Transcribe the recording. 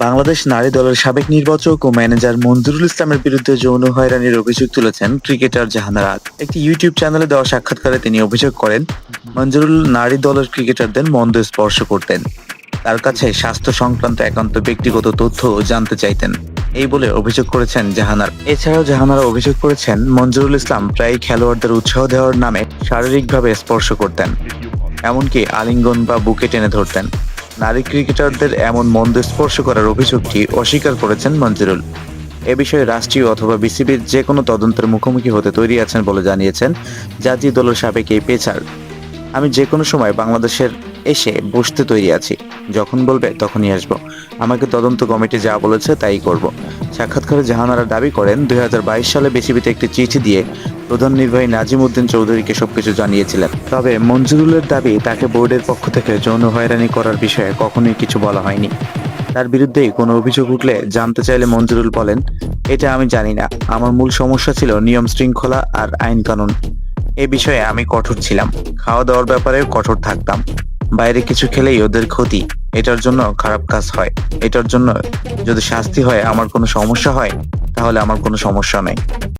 বাংলাদেশ নারী দলের সাবেক নির্বাচক ও ম্যানেজার মঞ্জুরুল ইসলামের বিরুদ্ধে যৌন হয়রানির অভিযোগ তুলেছেন ক্রিকেটার জাহানারা আগ। একটি ইউটিউব চ্যানেলে দেওয়া সাক্ষাৎকারে তিনি অভিযোগ করেন মঞ্জুরুল নারী দলের ক্রিকেটারদের মন্দ স্পর্শ করতেন। তার কাছে স্বাস্থ্য সংক্রান্ত একান্ত ব্যক্তিগত তথ্য জানতে চাইতেন। এই বলে অভিযোগ করেছেন জাহানার এছাড়াও জাহানারা অভিযোগ করেছেন মঞ্জুরুল ইসলাম প্রায় খেলোয়াড়দের উৎসাহ দেওয়ার নামে শারীরিকভাবে স্পর্শ করতেন, এমনকি আলিঙ্গন বা বুকে টেনে ধরতেন। নারী ক্রিকেটারদের এমন মন্দ স্পর্শ করার অভিযোগটি অস্বীকার করেছেন মঞ্জুরুল? এ বিষয়ে রাষ্ট্রীয় অথবা বিসিবির যে কোনো তদন্তের মুখোমুখি হতে তৈরি আছেন বলে জানিয়েছেন জাতীয় দলের সাবেক এই পেচার আমি যে কোনো সময় বাংলাদেশের এসে বসতে তৈরি আছি। যখন বলবে তখনই আসব। আমাকে তদন্ত কমিটি যা বলেছে তাই করব। সাক্ষাৎকারে জাহানারা দাবি করেন, দুই হাজার বাইশ সালে বিসিবিতে একটি চিঠি দিয়ে প্রধান নির্বাহী নাজিম উদ্দিন চৌধুরীকে সবকিছু জানিয়েছিলেন। তবে মঞ্জুরুলের দাবি তাকে বোর্ডের পক্ষ থেকে যৌন হয়রানি করার বিষয়ে কখনোই কিছু বলা হয়নি। তার বিরুদ্ধেই কোনো অভিযোগ উঠলে জানতে চাইলে মঞ্জুরুল বলেন, এটা আমি জানি না। আমার মূল সমস্যা ছিল নিয়ম শৃঙ্খলা আর আইন কানুন। এ বিষয়ে আমি কঠোর ছিলাম। খাওয়া দাওয়ার ব্যাপারে কঠোর থাকতাম। বাইরে কিছু খেলেই ওদের ক্ষতি। এটার জন্য খারাপ কাজ হয়। এটার জন্য যদি শাস্তি হয়, আমার কোনো সমস্যা হয়, তাহলে আমার কোনো সমস্যা নেই।